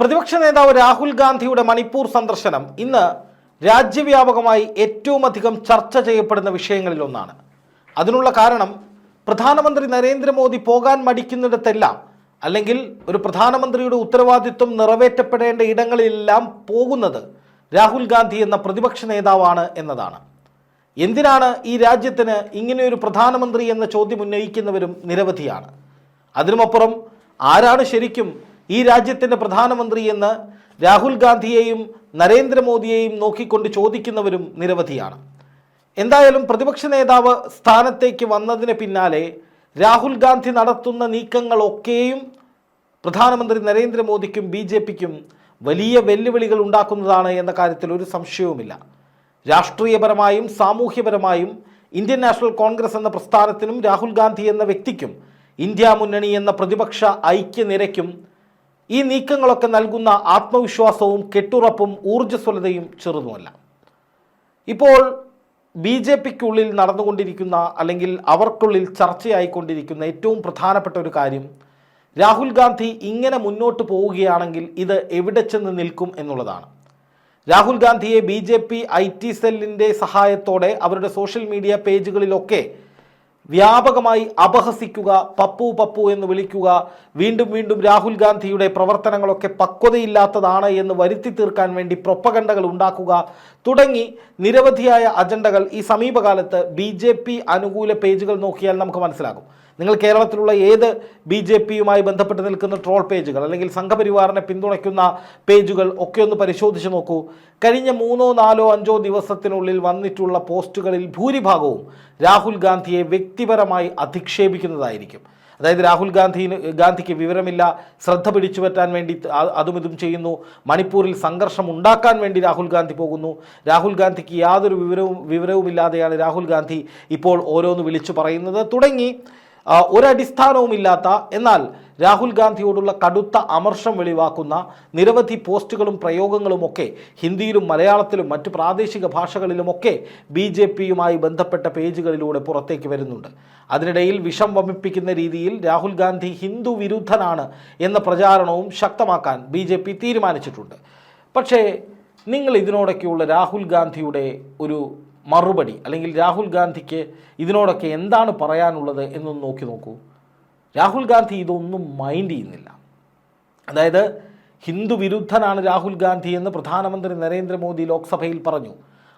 പ്രതിപക്ഷ നേതാവ് രാഹുൽ ഗാന്ധിയുടെ മണിപ്പൂർ സന്ദർശനം ഇന്ന് രാജ്യവ്യാപകമായി ഏറ്റവും അധികം ചർച്ച ചെയ്യപ്പെടുന്ന വിഷയങ്ങളിലൊന്നാണ്. അതിനുള്ള കാരണം പ്രധാനമന്ത്രി നരേന്ദ്രമോദി പോകാൻ മടിക്കുന്നിടത്തെല്ലാം അല്ലെങ്കിൽ ഒരു പ്രധാനമന്ത്രിയുടെ ഉത്തരവാദിത്വം നിറവേറ്റപ്പെടേണ്ട ഇടങ്ങളിലെല്ലാം പോകുന്നത് രാഹുൽ ഗാന്ധി എന്ന പ്രതിപക്ഷ നേതാവാണ് എന്നതാണ്. എന്തിനാണ് ഈ രാജ്യത്തിന് ഇങ്ങനെയൊരു പ്രധാനമന്ത്രി എന്ന ചോദ്യം ഉന്നയിക്കുന്നവരും നിരവധിയാണ്. അതിനുമപ്പുറം ആരാണ് ശരിക്കും ഈ രാജ്യത്തിന്റെ പ്രധാനമന്ത്രി എന്ന് രാഹുൽ ഗാന്ധിയെയും നരേന്ദ്രമോദിയെയും നോക്കിക്കൊണ്ട് ചോദിക്കുന്നവരും നിരവധിയാണ്. എന്തായാലും പ്രതിപക്ഷ നേതാവ് സ്ഥാനത്തേക്ക് വന്നതിന് പിന്നാലെ രാഹുൽ ഗാന്ധി നടത്തുന്ന നീക്കങ്ങളൊക്കെയും പ്രധാനമന്ത്രി നരേന്ദ്രമോദിക്കും ബി ജെ പിക്കും വലിയ വെല്ലുവിളികൾ ഉണ്ടാക്കുന്നതാണ് എന്ന കാര്യത്തിൽ ഒരു സംശയവുമില്ല. രാഷ്ട്രീയപരമായും സാമൂഹ്യപരമായും ഇന്ത്യൻ നാഷണൽ കോൺഗ്രസ് എന്ന പ്രസ്ഥാനത്തിനും രാഹുൽ ഗാന്ധി എന്ന വ്യക്തിക്കും ഇന്ത്യ മുന്നണി എന്ന പ്രതിപക്ഷ ഐക്യനിരയ്ക്കും ഈ നീക്കങ്ങളൊക്കെ നൽകുന്ന ആത്മവിശ്വാസവും കെട്ടുറപ്പും ഊർജസ്വലതയും ചെറുതുമല്ല. ഇപ്പോൾ ബി ജെ പിക്കുള്ളിൽ നടന്നുകൊണ്ടിരിക്കുന്ന അല്ലെങ്കിൽ അവർക്കുള്ളിൽ ചർച്ചയായിക്കൊണ്ടിരിക്കുന്ന ഏറ്റവും പ്രധാനപ്പെട്ട ഒരു കാര്യം രാഹുൽ ഗാന്ധി ഇങ്ങനെ മുന്നോട്ട് പോവുകയാണെങ്കിൽ ഇത് എവിടെ ചെന്ന് നിൽക്കും എന്നുള്ളതാണ്. രാഹുൽ ഗാന്ധിയെ B J P I T സെല്ലിന്റെ സഹായത്തോടെ അവരുടെ സോഷ്യൽ മീഡിയ പേജുകളിലൊക്കെ വ്യാപകമായി അപഹസിക്കുക പപ്പു പപ്പു എന്ന് വിളിക്കുക വീണ്ടും വീണ്ടും രാഹുൽ ഗാന്ധിയുടെ പ്രവർത്തനങ്ങളൊക്കെ പക്വതയില്ലാത്തതാണ് എന്ന് വരുത്തി തീർക്കാൻ വേണ്ടി പ്രൊപ്പകണ്ടകൾ ഉണ്ടാക്കുക തുടങ്ങി നിരവധിയായ അജണ്ടകൾ ഈ സമീപകാലത്ത് ബി അനുകൂല പേജുകൾ നോക്കിയാൽ നമുക്ക് മനസ്സിലാകും. നിങ്ങൾ കേരളത്തിലുള്ള ഏത് ബി ജെ പിയുമായി ബന്ധപ്പെട്ട് നിൽക്കുന്ന ട്രോൾ പേജുകൾ അല്ലെങ്കിൽ സംഘപരിവാറിനെ പിന്തുണയ്ക്കുന്ന പേജുകൾ ഒക്കെ ഒന്ന് പരിശോധിച്ച് നോക്കൂ. കഴിഞ്ഞ മൂന്നോ നാലോ അഞ്ചോ ദിവസത്തിനുള്ളിൽ വന്നിട്ടുള്ള പോസ്റ്റുകളിൽ ഭൂരിഭാഗവും രാഹുൽ ഗാന്ധിയെ വ്യക്തിപരമായി അധിക്ഷേപിക്കുന്നതായിരിക്കും. അതായത് രാഹുൽ ഗാന്ധിന് ഗാന്ധിക്ക് വിവരമില്ല ശ്രദ്ധ പിടിച്ചു പറ്റാൻ വേണ്ടി അതും ഇതും ചെയ്യുന്നു മണിപ്പൂരിൽ സംഘർഷം ഉണ്ടാക്കാൻ വേണ്ടി രാഹുൽ ഗാന്ധി പോകുന്നു. രാഹുൽ ഗാന്ധിക്ക് യാതൊരു വിവരവും വിവരവുമില്ലാതെയാണ് രാഹുൽ ഗാന്ധി ഇപ്പോൾ ഓരോന്ന് വിളിച്ചു പറയുന്നത്. തുടങ്ങി ഒരടിസ്ഥാനവുമില്ലാത്ത എന്നാൽ രാഹുൽ ഗാന്ധിയോടുള്ള കടുത്ത അമർഷം വെളിവാക്കുന്ന നിരവധി പോസ്റ്റുകളും പ്രയോഗങ്ങളുമൊക്കെ ഹിന്ദിയിലും മലയാളത്തിലും മറ്റു പ്രാദേശിക ഭാഷകളിലുമൊക്കെ ബി ജെ പിയുമായി ബന്ധപ്പെട്ട പേജുകളിലൂടെ പുറത്തേക്ക് വരുന്നുണ്ട്. അതിനിടയിൽ വിഷം വമിപ്പിക്കുന്ന രീതിയിൽ രാഹുൽ ഗാന്ധി ഹിന്ദു വിരുദ്ധനാണ് എന്ന പ്രചാരണവും ശക്തമാക്കാൻ ബി ജെ പി തീരുമാനിച്ചിട്ടുണ്ട്. പക്ഷേ നിങ്ങൾ ഇതിനോടൊക്കെയുള്ള രാഹുൽ ഗാന്ധിയുടെ ഒരു മറുപടി അല്ലെങ്കിൽ രാഹുൽ ഗാന്ധിക്ക് ഇതിനോടൊക്കെ എന്താണ് പറയാനുള്ളത് എന്നൊന്ന് നോക്കി നോക്കൂ. രാഹുൽ ഗാന്ധി ഇതൊന്നും മൈൻഡ് ചെയ്യുന്നില്ല. അതായത് ഹിന്ദു വിരുദ്ധനാണ് രാഹുൽ ഗാന്ധി എന്ന് പ്രധാനമന്ത്രി നരേന്ദ്രമോദി ലോക്സഭയിൽ പറഞ്ഞു.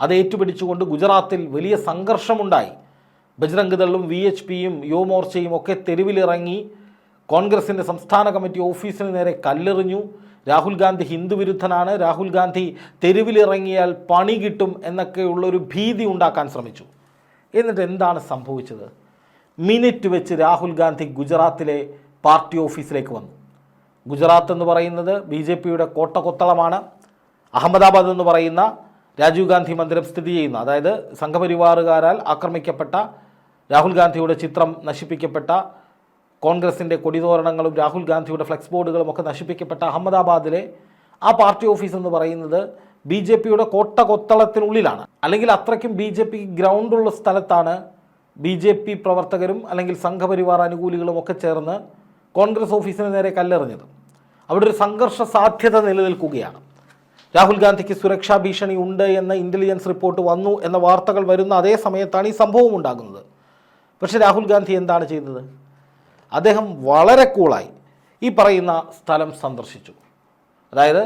അത് ഏറ്റുപിടിച്ചുകൊണ്ട് ഗുജറാത്തിൽ വലിയ സംഘർഷമുണ്ടായി. ബജ്രംഗ് ദളും വി എച്ച് പിയും യുവമോർച്ചയും ഒക്കെ തെരുവിലിറങ്ങി കോൺഗ്രസിന്റെ സംസ്ഥാന കമ്മിറ്റി ഓഫീസിന് നേരെ കല്ലെറിഞ്ഞു. രാഹുൽ ഗാന്ധി ഹിന്ദു വിരുദ്ധനാണ് രാഹുൽ ഗാന്ധി തെരുവിലിറങ്ങിയാൽ പണി കിട്ടും എന്നൊക്കെയുള്ളൊരു ഭീതി ഉണ്ടാക്കാൻ ശ്രമിച്ചു. എന്നിട്ട് എന്താണ് സംഭവിച്ചത്? മിനിറ്റ് വെച്ച് രാഹുൽ ഗാന്ധി ഗുജറാത്തിലെ പാർട്ടി ഓഫീസിലേക്ക് വന്നു. ഗുജറാത്ത് എന്ന് പറയുന്നത് ബി ജെ പിയുടെ കോട്ടകൊത്തളമാണ്. അഹമ്മദാബാദ് എന്ന് പറയുന്ന രാജീവ് ഗാന്ധി മന്ദിരം സ്ഥിതി ചെയ്യുന്ന. അതായത് സംഘപരിവാറുകാരാൽ ആക്രമിക്കപ്പെട്ട രാഹുൽ ഗാന്ധിയുടെ ചിത്രം നശിപ്പിക്കപ്പെട്ട കോൺഗ്രസിന്റെ കൊടിതോരണങ്ങളും രാഹുൽ ഗാന്ധിയുടെ ഫ്ലെക്സ് ബോർഡുകളും ഒക്കെ നശിപ്പിക്കപ്പെട്ട അഹമ്മദാബാദിലെ ആ പാർട്ടി ഓഫീസ് എന്ന് പറയുന്നത് ബി ജെ പിയുടെ കോട്ട കൊത്തളത്തിനുള്ളിലാണ് അല്ലെങ്കിൽ അത്രയ്ക്കും ബി ജെ പി ഗ്രൗണ്ടുള്ള സ്ഥലത്താണ് ബി ജെ പി പ്രവർത്തകരും അല്ലെങ്കിൽ സംഘപരിവാർ അനുകൂലികളും ഒക്കെ ചേർന്ന് കോൺഗ്രസ് ഓഫീസിന് നേരെ കല്ലെറിഞ്ഞത്. അവിടെ ഒരു സംഘർഷ സാധ്യത നിലനിൽക്കുകയാണ്. രാഹുൽ ഗാന്ധിക്ക് സുരക്ഷാ ഭീഷണി ഉണ്ട് എന്ന ഇന്റലിജൻസ് റിപ്പോർട്ട് വന്നു എന്ന വാർത്തകൾ വരുന്ന അതേ സമയത്താണ് ഈ സംഭവം ഉണ്ടാകുന്നത്. പക്ഷേ രാഹുൽ ഗാന്ധി എന്താണ് ചെയ്തത് അദ്ദേഹം വളരെ കൂളായി. ഈ പറയുന്ന സ്ഥലം സന്ദർശിച്ചു. അതായത്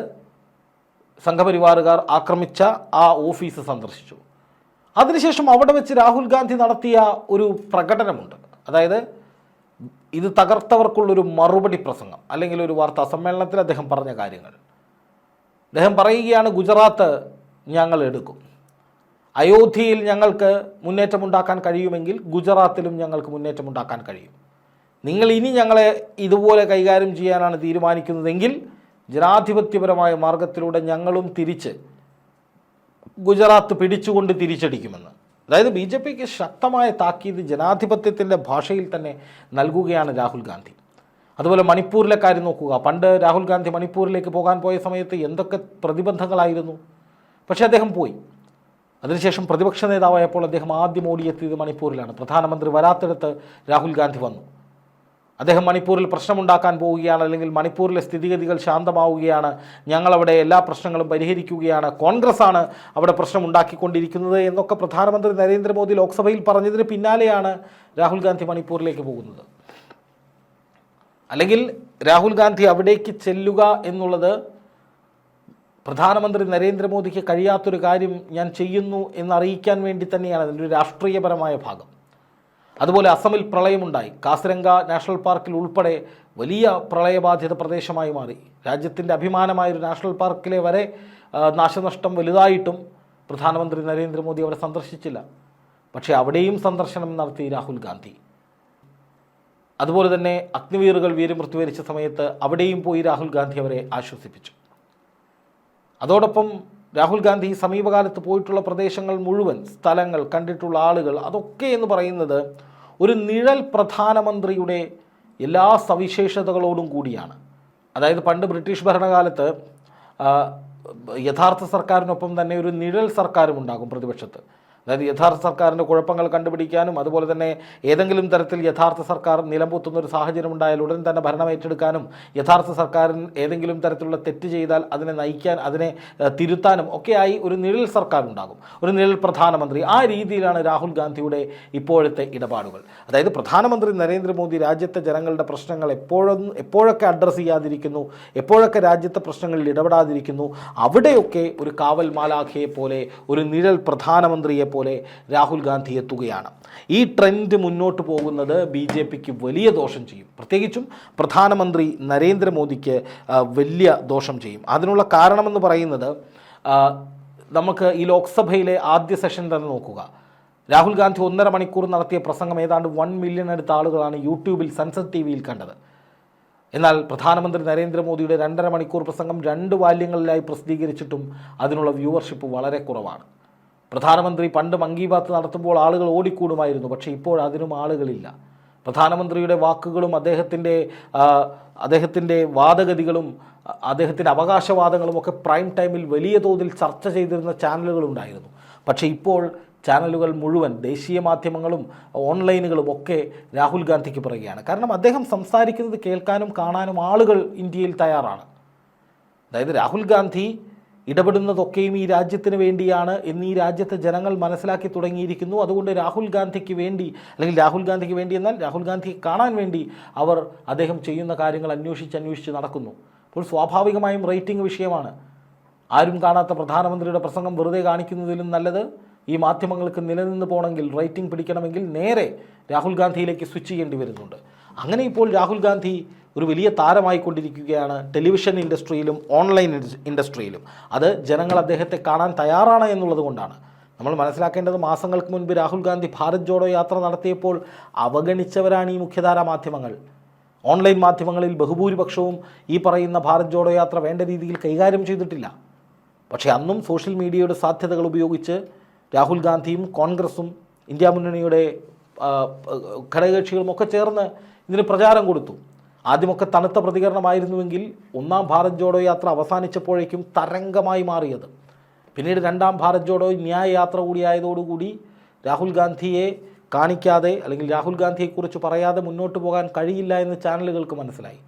സംഘപരിവാറുകാർ ആക്രമിച്ച ആ ഓഫീസ് സന്ദർശിച്ചു. അതിനുശേഷം അവിടെ വെച്ച് രാഹുൽ ഗാന്ധി നടത്തിയ ഒരു പ്രകടനമുണ്ട്. അതായത് ഇത് തകർത്തവർക്കുള്ളൊരു മറുപടി പ്രസംഗം അല്ലെങ്കിൽ ഒരു വാർത്താ സമ്മേളനത്തിൽ അദ്ദേഹം പറഞ്ഞ കാര്യങ്ങൾ. അദ്ദേഹം പറയുകയാണ് ഗുജറാത്ത് ഞങ്ങൾ എടുക്കും. അയോധ്യയിൽ ഞങ്ങൾക്ക് മുന്നേറ്റമുണ്ടാക്കാൻ കഴിയുമെങ്കിൽ ഗുജറാത്തിലും ഞങ്ങൾക്ക് മുന്നേറ്റമുണ്ടാക്കാൻ കഴിയും. നിങ്ങൾ ഇനി ഞങ്ങളെ ഇതുപോലെ കൈകാര്യം ചെയ്യാനാണ് തീരുമാനിക്കുന്നതെങ്കിൽ ജനാധിപത്യപരമായ മാർഗത്തിലൂടെ ഞങ്ങളും തിരിച്ച് ഗുജറാത്ത് പിടിച്ചുകൊണ്ട് തിരിച്ചടിക്കുമെന്ന്. അതായത് ബി ജെ പിക്ക് ശക്തമായ താക്കീത് ജനാധിപത്യത്തിന്റെ ഭാഷയിൽ തന്നെ നൽകുകയാണ് രാഹുൽ ഗാന്ധി. അതുപോലെ മണിപ്പൂരിലെ കാര്യം നോക്കുക. പണ്ട് രാഹുൽ ഗാന്ധി മണിപ്പൂരിലേക്ക് പോകാൻ പോയ സമയത്ത് എന്തൊക്കെ പ്രതിബന്ധങ്ങളായിരുന്നു? പക്ഷേ അദ്ദേഹം പോയി. അതിനുശേഷം പ്രതിപക്ഷ നേതാവായപ്പോൾ അദ്ദേഹം ആദ്യം ഓടിയെത്തിയത് മണിപ്പൂരിലാണ്. പ്രധാനമന്ത്രി വരാത്തിടത്ത് രാഹുൽ ഗാന്ധി വന്നു. അദ്ദേഹം മണിപ്പൂരിൽ പ്രശ്നമുണ്ടാക്കാൻ പോവുകയാണ് അല്ലെങ്കിൽ മണിപ്പൂരിലെ സ്ഥിതിഗതികൾ ശാന്തമാവുകയാണ്. ഞങ്ങളവിടെ എല്ലാ പ്രശ്നങ്ങളും പരിഹരിക്കുകയാണ്. കോൺഗ്രസ്സാണ് അവിടെ പ്രശ്നം ഉണ്ടാക്കിക്കൊണ്ടിരിക്കുന്നത് എന്നൊക്കെ പ്രധാനമന്ത്രി നരേന്ദ്രമോദി ലോക്സഭയിൽ പറഞ്ഞതിന് പിന്നാലെയാണ് രാഹുൽ ഗാന്ധി മണിപ്പൂരിലേക്ക് പോകുന്നത്. അല്ലെങ്കിൽ രാഹുൽ ഗാന്ധി അവിടേക്ക് ചെല്ലുക എന്നുള്ളത് പ്രധാനമന്ത്രി നരേന്ദ്രമോദിക്ക് കഴിയാത്തൊരു കാര്യം ഞാൻ ചെയ്യുന്നു എന്നറിയിക്കാൻ വേണ്ടി തന്നെയാണ്. അതിന്റെ രാഷ്ട്രീയപരമായ ഭാഗം. അതുപോലെ അസമിൽ പ്രളയമുണ്ടായി. കാസിരംഗ നാഷണൽ പാർക്കിൽ ഉൾപ്പെടെ വലിയ പ്രളയബാധിത പ്രദേശമായി മാറി. രാജ്യത്തിന്റെ അഭിമാനമായ ഒരു നാഷണൽ പാർക്കിലെ വരെ നാശനഷ്ടം വലുതായിട്ടും പ്രധാനമന്ത്രി നരേന്ദ്രമോദി അവിടെ സന്ദർശിച്ചില്ല. പക്ഷേ അവിടെയും സന്ദർശനം നടത്തി രാഹുൽ ഗാന്ധി. അതുപോലെ തന്നെ അഗ്നിവീറുകൾ വീരമൃത്യു വരിച്ച സമയത്ത് അവിടെയും പോയി രാഹുൽ ഗാന്ധി അവരെ ആശ്വസിപ്പിച്ചു. അതോടൊപ്പം രാഹുൽ ഗാന്ധി സമീപകാലത്ത് പോയിട്ടുള്ള പ്രദേശങ്ങൾ മുഴുവൻ സ്ഥലങ്ങൾ കണ്ടിട്ടുള്ള ആളുകൾ അതൊക്കെ എന്ന് പറയുന്നത് ഒരു നിഴൽ പ്രധാനമന്ത്രിയുടെ എല്ലാ സവിശേഷതകളോടും കൂടിയാണ്. അതായത് പണ്ട് ബ്രിട്ടീഷ് ഭരണകാലത്ത് യഥാർത്ഥ സർക്കാരിനൊപ്പം തന്നെ ഒരു നിഴൽ സർക്കാരും ഉണ്ടാകും പ്രതിപക്ഷത്ത്. അതായത് യഥാർത്ഥ സർക്കാരിന്റെ കുഴപ്പങ്ങൾ കണ്ടുപിടിക്കാനും അതുപോലെ തന്നെ ഏതെങ്കിലും തരത്തിൽ യഥാർത്ഥ സർക്കാർ നിലംപൊത്തുന്ന ഒരു സാഹചര്യം ഉണ്ടായാൽ ഉടൻ തന്നെ ഭരണം ഏറ്റെടുക്കാനും യഥാർത്ഥ സർക്കാരിന് ഏതെങ്കിലും തരത്തിലുള്ള തെറ്റ് ചെയ്താൽ അതിനെ നയിക്കാൻ അതിനെ തിരുത്താനും ഒക്കെയായി ഒരു നിഴൽ സർക്കാർ ഉണ്ടാകും. ഒരു നിഴൽ പ്രധാനമന്ത്രി. ആ രീതിയിലാണ് രാഹുൽ ഗാന്ധിയുടെ ഇപ്പോഴത്തെ ഇടപാടുകൾ. അതായത് പ്രധാനമന്ത്രി നരേന്ദ്രമോദി രാജ്യത്തെ ജനങ്ങളുടെ പ്രശ്നങ്ങൾ എപ്പോഴും എപ്പോഴൊക്കെ അഡ്രസ്സ് ചെയ്യാതിരിക്കുന്നു എപ്പോഴൊക്കെ രാജ്യത്തെ പ്രശ്നങ്ങളിൽ ഇടപെടാതിരിക്കുന്നു അവിടെയൊക്കെ ഒരു കാവൽ മാലാഖയെ പോലെ ഒരു നിഴൽ പ്രധാനമന്ത്രിയെ പോലെ രാഹുൽ ഗാന്ധി എത്തുകയാണ്. ഈ ട്രെൻഡ് മുന്നോട്ട് പോകുന്നത് ബി ജെ പിക്ക് വലിയ ദോഷം ചെയ്യും. പ്രത്യേകിച്ചും പ്രധാനമന്ത്രി നരേന്ദ്രമോദിക്ക് വലിയ ദോഷം ചെയ്യും. അതിനുള്ള കാരണമെന്ന് പറയുന്നത് നമുക്ക് ഈ ലോക്സഭയിലെ ആദ്യ സെഷൻ തന്നെ നോക്കുക. രാഹുൽ ഗാന്ധി ഒന്നര മണിക്കൂർ നടത്തിയ പ്രസംഗം ഏതാണ്ട് വൺ മില്യൺ അടുത്ത ആളുകളാണ് യൂട്യൂബിൽ സൺസദ് ടി വിയിൽ കണ്ടത്. എന്നാൽ പ്രധാനമന്ത്രി നരേന്ദ്രമോദിയുടെ രണ്ടര മണിക്കൂർ പ്രസംഗം രണ്ട് വാല്യങ്ങളിലായി പ്രസിദ്ധീകരിച്ചിട്ടും അതിനുള്ള വ്യൂവർഷിപ്പ് വളരെ കുറവാണ്. പ്രധാനമന്ത്രി പണ്ട് മൻ കി ബാത്ത് നടത്തുമ്പോൾ ആളുകൾ ഓടിക്കൂടുമായിരുന്നു പക്ഷേ ഇപ്പോൾ അതിനും ആളുകളില്ല. പ്രധാനമന്ത്രിയുടെ വാക്കുകളും അദ്ദേഹത്തിന്റെ അദ്ദേഹത്തിന്റെ വാദഗതികളും അദ്ദേഹത്തിന്റെ അവകാശവാദങ്ങളും ഒക്കെ പ്രൈം ടൈമിൽ വലിയ തോതിൽ ചർച്ച ചെയ്തിരുന്ന ചാനലുകളുണ്ടായിരുന്നു പക്ഷേ ഇപ്പോൾ ചാനലുകൾ മുഴുവൻ ദേശീയ മാധ്യമങ്ങളും ഓൺലൈനുകളും ഒക്കെ രാഹുൽ ഗാന്ധിക്ക് പറയുകയാണ് കാരണം അദ്ദേഹം സംസാരിക്കുന്നത് കേൾക്കാനും കാണാനും ആളുകൾ ഇന്ത്യയിൽ തയ്യാറാണ്. അതായത് രാഹുൽ ഗാന്ധി ഇടപെടുന്നതൊക്കെയും ഈ രാജ്യത്തിന് വേണ്ടിയാണ് എന്ന് ഈ രാജ്യത്തെ ജനങ്ങൾ മനസ്സിലാക്കി തുടങ്ങിയിരിക്കുന്നു. അതുകൊണ്ട് രാഹുൽ ഗാന്ധിക്ക് വേണ്ടി അല്ലെങ്കിൽ രാഹുൽ ഗാന്ധിക്ക് വേണ്ടി എന്നാൽ രാഹുൽ ഗാന്ധിയെ കാണാൻ വേണ്ടി അവർ അദ്ദേഹം ചെയ്യുന്ന കാര്യങ്ങൾ അന്വേഷിച്ച് അന്വേഷിച്ച് നടക്കുന്നു. അപ്പോൾ സ്വാഭാവികമായും റേറ്റിംഗ് വിഷയമാണ്. ആരും കാണാത്ത പ്രധാനമന്ത്രിയുടെ പ്രസംഗം വെറുതെ കാണിക്കുന്നതിലും നല്ലത്. ഈ മാധ്യമങ്ങൾക്ക് നിലനിന്ന് പോകണമെങ്കിൽ റേറ്റിംഗ് പിടിക്കണമെങ്കിൽ നേരെ രാഹുൽ ഗാന്ധിയിലേക്ക് സ്വിച്ച് ചെയ്യേണ്ടി വരുന്നുണ്ട്. അങ്ങനെ ഇപ്പോൾ രാഹുൽ ഗാന്ധി ഒരു വലിയ താരമായിക്കൊണ്ടിരിക്കുകയാണ് ടെലിവിഷൻ ഇൻഡസ്ട്രിയിലും ഓൺലൈൻ ഇൻഡസ്ട്രിയിലും. അത് ജനങ്ങൾ അദ്ദേഹത്തെ കാണാൻ തയ്യാറാണ് എന്നുള്ളത് കൊണ്ടാണ്. നമ്മൾ മനസ്സിലാക്കേണ്ടത് മാസങ്ങൾക്ക് മുൻപ് രാഹുൽ ഗാന്ധി ഭാരത് ജോഡോ യാത്ര നടത്തിയപ്പോൾ അവഗണിച്ചവരാണ് ഈ മുഖ്യധാരാ മാധ്യമങ്ങൾ. ഓൺലൈൻ മാധ്യമങ്ങളിൽ ബഹുഭൂരിപക്ഷവും ഈ പറയുന്ന ഭാരത് ജോഡോ യാത്ര വേണ്ട രീതിയിൽ കൈകാര്യം ചെയ്തിട്ടില്ല. പക്ഷേ അന്നും സോഷ്യൽ മീഡിയയുടെ സാധ്യതകൾ ഉപയോഗിച്ച് രാഹുൽ ഗാന്ധിയും കോൺഗ്രസും ഇന്ത്യ മുന്നണിയുടെ ഘടകകക്ഷികളും ഒക്കെ ചേർന്ന് ഇതിന് പ്രചാരം കൊടുത്തു. ആദ്യമൊക്കെ തണുത്ത പ്രതികരണമായിരുന്നുവെങ്കിൽ ഒന്നാം ഭാരത് ജോഡോ യാത്ര അവസാനിച്ചപ്പോഴേക്കും തരംഗമായി മാറിയത്. പിന്നീട് രണ്ടാം ഭാരത് ജോഡോ ന്യായ യാത്ര കൂടിയായതോടുകൂടി രാഹുൽ ഗാന്ധിയെ കാണിക്കാതെ അല്ലെങ്കിൽ രാഹുൽ ഗാന്ധിയെക്കുറിച്ച് പറയാതെ മുന്നോട്ട് പോകാൻ കഴിയില്ല എന്ന് ചാനലുകൾക്ക് മനസ്സിലായി.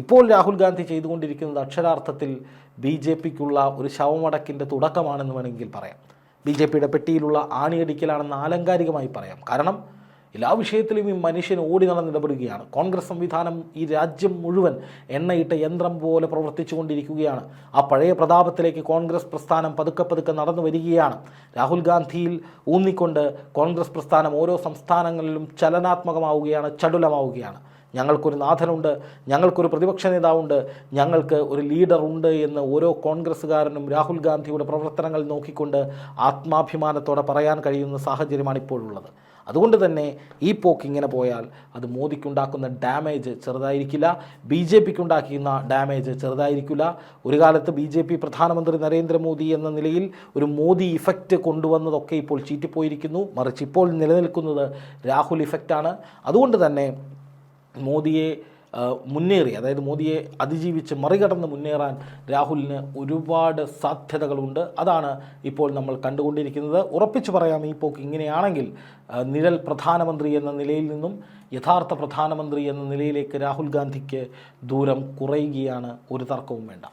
ഇപ്പോൾ രാഹുൽ ഗാന്ധി ചെയ്തുകൊണ്ടിരിക്കുന്നത് അക്ഷരാർത്ഥത്തിൽ ബി ജെ പിക്കുള്ള ഒരു ശവമടക്കിന്റെ തുടക്കമാണെന്ന് വേണമെങ്കിൽ പറയാം. ബി ജെ പിയുടെ പെട്ടിയിലുള്ള ആണിയടിക്കലാണെന്ന് ആലങ്കാരികമായി പറയാം. കാരണം എല്ലാ വിഷയത്തിലും ഈ മനുഷ്യൻ ഓടി നടന്നിടപെടുകയാണ് കോൺഗ്രസ് സംവിധാനം ഈ രാജ്യം മുഴുവൻ എണ്ണയിട്ട യന്ത്രം പോലെ പ്രവർത്തിച്ചുകൊണ്ടിരിക്കുകയാണ്. ആ പഴയ പ്രതാപത്തിലേക്ക് കോൺഗ്രസ് പ്രസ്ഥാനം പതുക്കെ പതുക്കെ നടന്നു വരികയാണ്. രാഹുൽ ഗാന്ധിയിൽ ഊന്നിക്കൊണ്ട് കോൺഗ്രസ് പ്രസ്ഥാനം ഓരോ സംസ്ഥാനങ്ങളിലും ചലനാത്മകമാവുകയാണ് ചടുലമാവുകയാണ്. ഞങ്ങൾക്കൊരു നാഥനുണ്ട് ഞങ്ങൾക്കൊരു പ്രതിപക്ഷ നേതാവുണ്ട് ഞങ്ങൾക്ക് ഒരു ലീഡർ ഉണ്ട് എന്ന് ഓരോ കോൺഗ്രസ്സുകാരനും രാഹുൽ ഗാന്ധിയുടെ പ്രവർത്തനങ്ങൾ നോക്കിക്കൊണ്ട് ആത്മാഭിമാനത്തോടെ പറയാൻ കഴിയുന്ന സാഹചര്യമാണ് ഇപ്പോഴുള്ളത്. അതുകൊണ്ട് തന്നെ ഈ പോക്ക് ഇങ്ങനെ പോയാൽ അത് മോദിക്കുണ്ടാക്കുന്ന ഡാമേജ് ചെറുതായിരിക്കില്ല ബി ജെ പിക്ക് ഉണ്ടാക്കുന്ന ഡാമേജ് ചെറുതായിരിക്കില്ല. ഒരു കാലത്ത് ബി ജെ പി പ്രധാനമന്ത്രി നരേന്ദ്രമോദി എന്ന നിലയിൽ ഒരു മോദി ഇഫക്റ്റ് കൊണ്ടുവന്നതൊക്കെ ഇപ്പോൾ ചീറ്റിപ്പോയിരിക്കുന്നു. മറിച്ച് ഇപ്പോൾ നിലനിൽക്കുന്നത് രാഹുൽ ഇഫക്റ്റാണ് അതുകൊണ്ട് തന്നെ മോദിയെ മുന്നേറി അതായത് മോദിയെ അതിജീവിച്ച് മറികടന്ന് മുന്നേറാൻ രാഹുലിന് ഒരുപാട് സാധ്യതകളുണ്ട്. അതാണ് ഇപ്പോൾ നമ്മൾ കണ്ടുകൊണ്ടിരിക്കുന്നത്. ഉറപ്പിച്ചു പറയാം ഈ പോക്ക് ഇങ്ങനെയാണെങ്കിൽ നിഴൽ പ്രധാനമന്ത്രി എന്ന നിലയിൽ നിന്നും യഥാർത്ഥ പ്രധാനമന്ത്രി എന്ന നിലയിലേക്ക് രാഹുൽ ഗാന്ധിക്ക് ദൂരം കുറയുകയാണ്. ഒരു തർക്കവും വേണ്ട.